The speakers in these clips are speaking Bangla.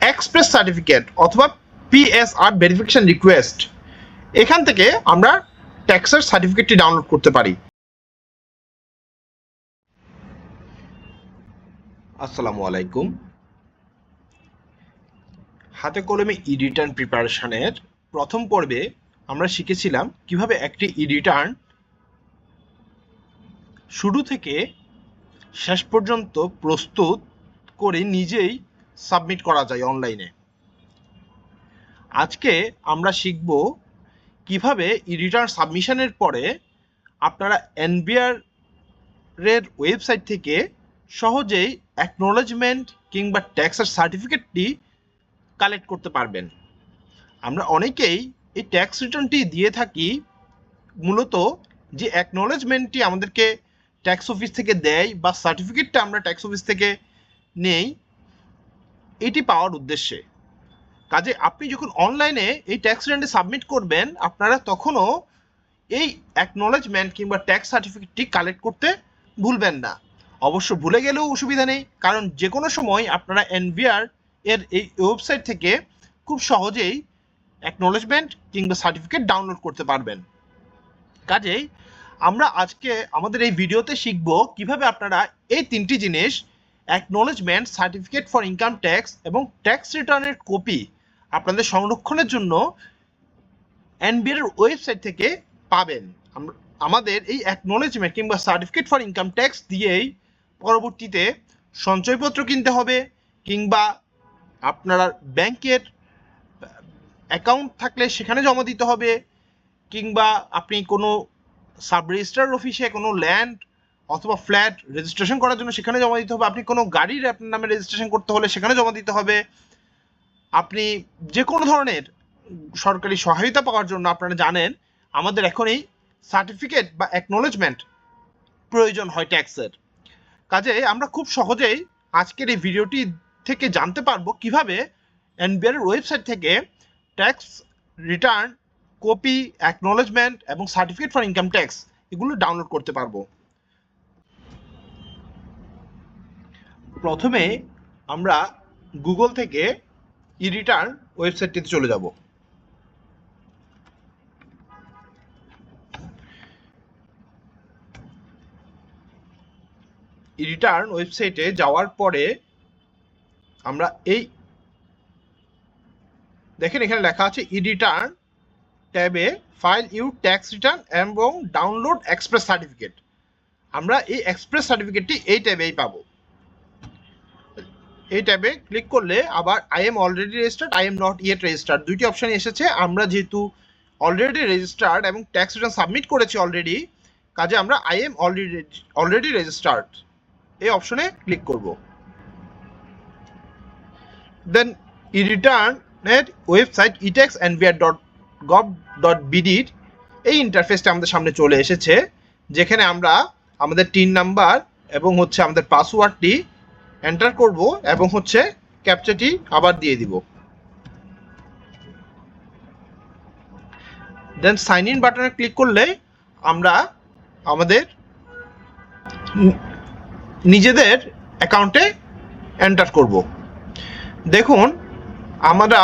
এক্সপ্রেস সার্টিফিকেট অথবা পিএসআর ভেরিফিকেশন রিকোয়েস্ট এখান থেকে আমরা ট্যাক্সের সার্টিফিকেটটি ডাউনলোড করতে পারি। আসসালামু আলাইকুম। হাতে কলমে ই রিটার্ন প্রিপারেশনের প্রথম পর্বে আমরা শিখেছিলাম কীভাবে একটি ই রিটার্ন শুরু থেকে শেষ পর্যন্ত প্রস্তুত করে নিজেই সাবমিট করা যায় অনলাইনে। আজকে আমরা শিখব কীভাবে রিটার্ন সাবমিশনের পরে আপনারা এনবিআর এর ওয়েবসাইট থেকে সহজেই অ্যাকনোলেজমেন্ট কিংবা ট্যাক্সের সার্টিফিকেটটি কালেক্ট করতে পারবেন। আমরা অনেকেই এই ট্যাক্স রিটার্নটি দিয়ে থাকি মূলত যে অ্যাকনোলেজমেন্টটি আমাদেরকে ট্যাক্স অফিস থেকে দেয় বা সার্টিফিকেটটা আমরা ট্যাক্স অফিস থেকে নেই এটি পাওয়ার উদ্দেশ্যে। কাজে আপনি যখন অনলাইনে এই ট্যাক্স রিটার্নটি সাবমিট করবেন, আপনারা তখনও এই অ্যাকনোলেজমেন্ট কিংবা ট্যাক্স সার্টিফিকেটটি কালেক্ট করতে ভুলবেন না। অবশ্য ভুলে গেলেও অসুবিধা নেই, কারণ যে কোনো সময় আপনারা এনভিআর এর এই ওয়েবসাইট থেকে খুব সহজেই অ্যাকনোলেজমেন্ট কিংবা সার্টিফিকেট ডাউনলোড করতে পারবেন। কাজেই আমরা আজকে আমাদের এই ভিডিওতে শিখব কীভাবে আপনারা এই তিনটি জিনিস acknowledgement certificate for income tax এবং ট্যাক্স রিটার্নের কপি আপনাদের সংরক্ষণের জন্য এনবিআর ওয়েবসাইট থেকে পাবেন। আমাদের এই অ্যাকনোলেজমেন্ট কিংবা সার্টিফিকেট ফর ইনকাম ট্যাক্স দিয়েই পরবর্তীতে সঞ্চয়পত্র কিনতে হবে কিংবা আপনারা ব্যাংকের অ্যাকাউন্ট থাকলে সেখানে জমা দিতে হবে কিংবা আপনি কোনো সাব রেজিস্ট্রার অফিসে কোনো ল্যান্ড অথবা ফ্ল্যাট রেজিস্ট্রেশন করার জন্য সেখানে জমা দিতে হবে। আপনি কোনো গাড়ির আপনার নামে রেজিস্ট্রেশন করতে হলে সেখানে জমা দিতে হবে। আপনি যে কোনো ধরনের সরকারি সহায়তা পাওয়ার জন্য আপনারা জানেন, আমাদের এখন এই সার্টিফিকেট বা অ্যাকনোলেজমেন্ট প্রয়োজন হয় ট্যাক্সের কাজে আমরা খুব সহজেই আজকের এই ভিডিওটি থেকে জানতে পারব কীভাবে এনবিআর ওয়েবসাইট থেকে ট্যাক্স রিটার্ন কপি অ্যাকনোলেজমেন্ট এবং সার্টিফিকেট ফর ইনকাম ট্যাক্স এগুলো ডাউনলোড করতে পারব। প্রথমে আমরা গুগল থেকে ই রিটার্ন ওয়েবসাইটটিতে চলে যাব। ই রিটার্ন ওয়েবসাইটে যাওয়ার পরে আমরা এই দেখেন এখানে লেখা আছে ই রিটার্ন ট্যাবে ফাইল ইউ ট্যাক্স রিটার্ন এবং ডাউনলোড এক্সপ্রেস সার্টিফিকেট আমরা এই এক্সপ্রেস সার্টিফিকেটটি এই ট্যাবেই পাবো। এই ট্যাবে ক্লিক করলে আবার I am already registered I am not yet registered দুইটি অপশন এসেছে, আমরা যেহেতু অলরেডি রেজিস্টার্ড এবং ট্যাক্স রিটার্ন সাবমিট করেছি অলরেডি কাজে আমরা I am already already registered এই অপশনে ক্লিক করব। দেন ই রিটার্ন রিটার্নের website etax NBR dot gov dot বিডির এই ইন্টারফেসটা আমাদের সামনে চলে এসেছে, যেখানে আমরা আমাদের টিন নাম্বার এবং হচ্ছে আমাদের পাসওয়ার্ডটি এন্টার করব এবং হচ্ছে ক্যাপচাটি আবার দিয়ে দিব। দেন সাইন ইন বাটনে ক্লিক করলে আমরা আমাদের নিজেদের অ্যাকাউন্টে এন্টার করব। দেখুন, আমরা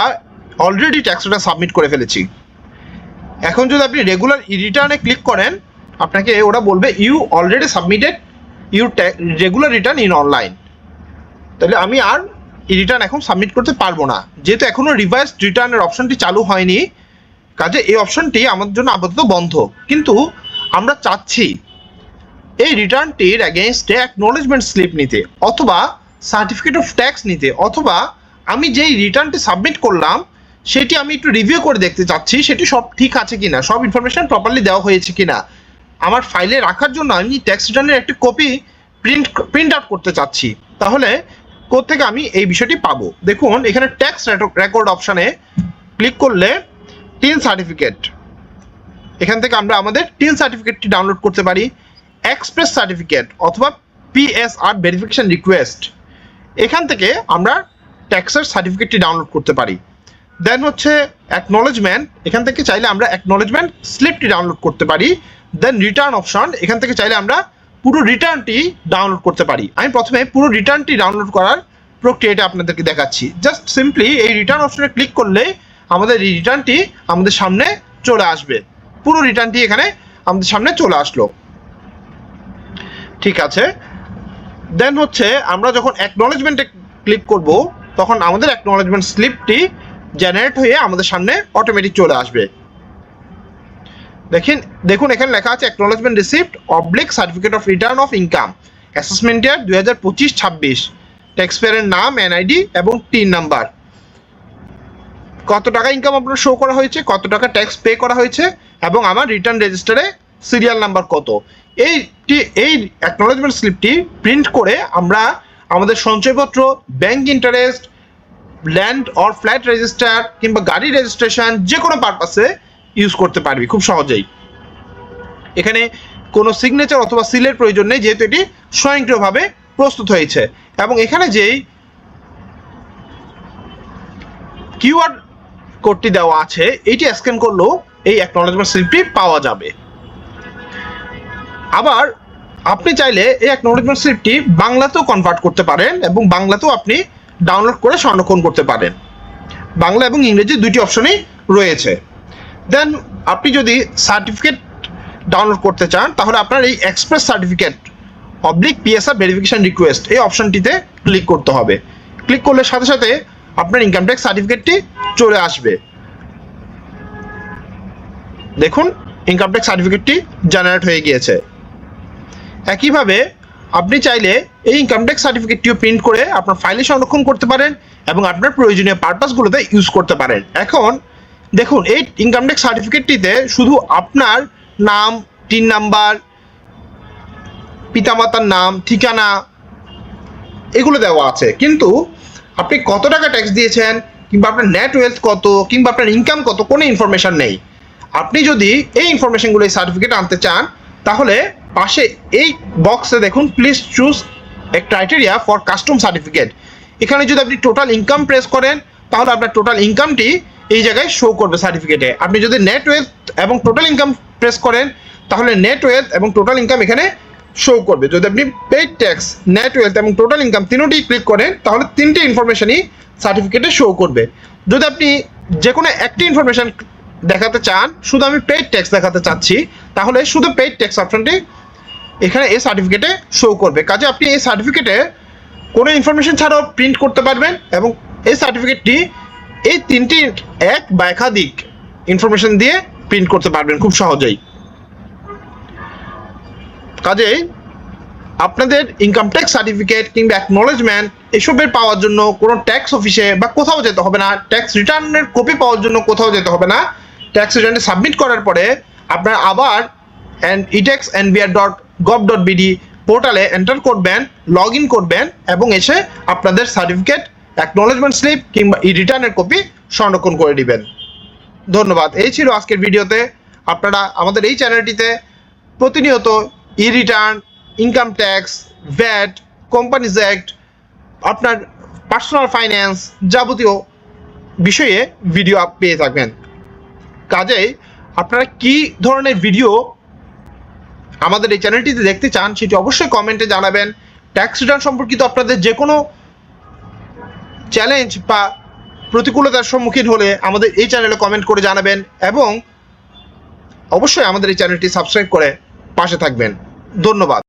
অলরেডি ট্যাক্সটা সাবমিট করে ফেলেছি। এখন যদি আপনি রেগুলার রিটার্নে ক্লিক করেন, আপনাকে ওরা বলবে you already submitted you regular return in online তাহলে আমি আর রিটার্ন এখন সাবমিট করতে পারব না। যেহেতু এখনও রিভাইস রিটার্নের অপশনটি চালু হয়নি, কাজে এই অপশনটি আমাদের জন্য আপাতত বন্ধ। কিন্তু আমরা চাচ্ছি এই রিটার্নটির অ্যাগেনস্টে অ্যাকনোলেজমেন্ট স্লিপ নিতে, অথবা সার্টিফিকেট অফ ট্যাক্স নিতে, অথবা আমি যেই রিটার্নটি সাবমিট করলাম, সেটি আমি একটু রিভিউ করে দেখতে চাচ্ছি, সেটি সব ঠিক আছে কিনা, সব ইনফরমেশন প্রপারলি দেওয়া হয়েছে কিনা। আমার ফাইলে রাখার জন্য আমি ট্যাক্স রিটার্নের একটি কপি প্রিন্ট প্রিন্ট আউট করতে চাচ্ছি। তাহলে কোত্থেকে আমি এই বিষয়টি পাবো? দেখুন, এখানে ট্যাক্স রেকর্ড অপশানে ক্লিক করলে টিন সার্টিফিকেট এখান থেকে আমরা আমাদের টিন সার্টিফিকেটটি ডাউনলোড করতে পারি। এক্সপ্রেস সার্টিফিকেট অথবা পিএসআর ভেরিফিকেশন রিকোয়েস্ট এখান থেকে আমরা ট্যাক্সের সার্টিফিকেটটি ডাউনলোড করতে পারি। দেন হচ্ছে অ্যাকনোলেজমেন্ট এখান থেকে চাইলে আমরা অ্যাকনোলেজমেন্ট স্লিপটি ডাউনলোড করতে পারি। দেন রিটার্ন অপশন এখান থেকে চাইলে আমরা পুরো রিটার্নটি ডাউনলোড করতে পারি। আমি প্রথমে পুরো রিটার্নটি ডাউনলোড করার প্রক্রিয়াটা আপনাদেরকে দেখাচ্ছি। জাস্ট সিম্পলি এই রিটার্ন অপশনে ক্লিক করলে আমাদের এই রিটার্নটি আমাদের সামনে চলে আসবে। পুরো রিটার্নটি এখানে আমাদের সামনে চলে আসলো। ঠিক আছে? দেন হচ্ছে আমরা যখন অ্যাকনলেজমেন্টে ক্লিক করব, তখন আমাদের অ্যাকনলেজমেন্ট স্লিপটি জেনারেট হয়ে আমাদের সামনে অটোমেটিক চলে আসবে। দেখেন, দেখুন, এখানে লেখা আছে acknowledgement receipt oblique certificate of return of income assessment year দুই হাজার পঁচিশ ছাব্বিশ ট্যাক্স পেয়ারের নাম এনআইডি এবং টিন নাম্বার কত টাকা ইনকাম আপনার শো করা হয়েছে, কত টাকা ট্যাক্স পে করা হয়েছে, এবং আমার রিটার্ন রেজিস্টারে সিরিয়াল নাম্বার কত। এইটি এই অ্যাকনোলেজমেন্ট স্লিপটি প্রিন্ট করে আমরা আমাদের সঞ্চয়পত্র bank interest land or flat register কিংবা গাড়ি রেজিস্ট্রেশন যে কোনো পারপাসে ইউজ করতে পারবি খুব সহজেই। এখানে কোনো সিগনেচার অথবা সিলের প্রয়োজন নেই, যেহেতু এটি স্বয়ংক্রিয়ভাবে প্রস্তুত হয়েছে। এবং এখানে যেই কিউআর কোডটি দেওয়া আছে, এটি স্ক্যান করলেও এই অ্যাকনোলেজমেন্ট স্লিপটি পাওয়া যাবে। আবার আপনি চাইলে এই অ্যাকনোলেজমেন্ট স্লিপটি বাংলাতেও কনভার্ট করতে পারেন এবং বাংলাতেও আপনি ডাউনলোড করে সংরক্ষণ করতে পারেন। বাংলা এবং ইংরেজি দুটি অপশনই রয়েছে। দেন আপনি যদি সার্টিফিকেট ডাউনলোড করতে চান, তাহলে আপনার এই express certificate oblique PSR verification request এই অপশনটিতে ক্লিক করতে হবে। ক্লিক করলে সাথে সাথে আপনার ইনকাম ট্যাক্স সার্টিফিকেটটি চলে আসবে। দেখুন ইনকাম ট্যাক্স সার্টিফিকেটটি জেনারেট হয়ে গিয়েছে। একইভাবে আপনি চাইলে এই ইনকাম ট্যাক্স সার্টিফিকেটটিও প্রিন্ট করে আপনার ফাইলে সংরক্ষণ করতে পারেন এবং আপনার প্রয়োজনীয় পারপাসগুলোতে ইউজ করতে পারেন। এখন দেখুন, এই ইনকাম ট্যাক্স সার্টিফিকেটটিতে শুধু আপনার নাম টিন নাম্বার, পিতামাতার নাম, ঠিকানা, এগুলো দেওয়া আছে। কিন্তু আপনি কত টাকা ট্যাক্স দিয়েছেন, কিংবা আপনার নেট ওয়েলথ কত, কিংবা আপনার ইনকাম কত, কোনো ইনফরমেশন নেই। আপনি যদি এই ইনফরমেশনগুলো এই সার্টিফিকেট আনতে চান, তাহলে পাশে এই বক্সে দেখুন please choose a criteria for custom certificate এখানে যদি আপনি টোটাল ইনকাম প্রেস করেন, তাহলে আপনার টোটাল ইনকামটি এই জায়গায় শো করবে সার্টিফিকেটে আপনি যদি নেট ওয়েলথ এবং টোটাল ইনকাম প্রেস করেন, তাহলে নেট ওয়েলথ এবং টোটাল ইনকাম এখানে শো করবে। যদি আপনি পেড ট্যাক্স নেট ওয়েলথ এবং টোটাল ইনকাম তিনটি ক্লিক করেন, তাহলে তিনটে ইনফরমেশনই সার্টিফিকেটে শো করবে। যদি আপনি যে কোনো একটি ইনফরমেশন দেখাতে চান, শুধু আমি পেড ট্যাক্স দেখাতে চাচ্ছি, তাহলে শুধু পেড ট্যাক্স অপশনটি এখানে এই সার্টিফিকেটে শো করবে। কাজে আপনি এই সার্টিফিকেটে কোনো ইনফরমেশন ছাড়াও প্রিন্ট করতে পারবেন এবং এই সার্টিফিকেটটি এই তিনটি এক বা একাধিক ইনফরমেশন দিয়ে প্রিন্ট করতে পারবেন খুব সহজেই। কাজেই আপনাদের ইনকাম ট্যাক্স সার্টিফিকেট কিংবা অ্যাকনোলেজমেন্ট এসবের পাওয়ার জন্য কোনো ট্যাক্স অফিসে বা কোথাও যেতে হবে না ট্যাক্স রিটার্নের কপি পাওয়ার জন্য কোথাও যেতে হবে না। ট্যাক্স রিটার্নটি সাবমিট করার পরে আপনার আবার and etax NBR dot gov dot BD পোর্টালে এন্টার করবেন লগ ইন করবেন এবং এসে আপনাদের সার্টিফিকেট অ্যাকনোলেজমেন্ট স্লিপ কিংবা ই রিটার্নের কপি সংরক্ষণ করে দিবেন। ধন্যবাদ। এই ছিল আজকের ভিডিওতে। আপনারা আমাদের এই চ্যানেলটিতে প্রতিনিয়ত e return income tax VAT companies act আপনার পার্সোনাল ফাইন্যান্স যাবতীয় বিষয়ে ভিডিও পেয়ে থাকবেন। কাজেই আপনারা কি ধরনের ভিডিও আমাদের এই চ্যানেলটিতে দেখতে চান, সেটি অবশ্যই কমেন্টে জানাবেন। ট্যাক্স রিটার্ন সম্পর্কিত আপনাদের যে কোনো চ্যালেঞ্জ বা প্রতিকূলতার সম্মুখীন হলে আমাদের এই চ্যানেলে কমেন্ট করে জানাবেন এবং অবশ্যই আমাদের এই চ্যানেলটি সাবস্ক্রাইব করে পাশে থাকবেন। ধন্যবাদ।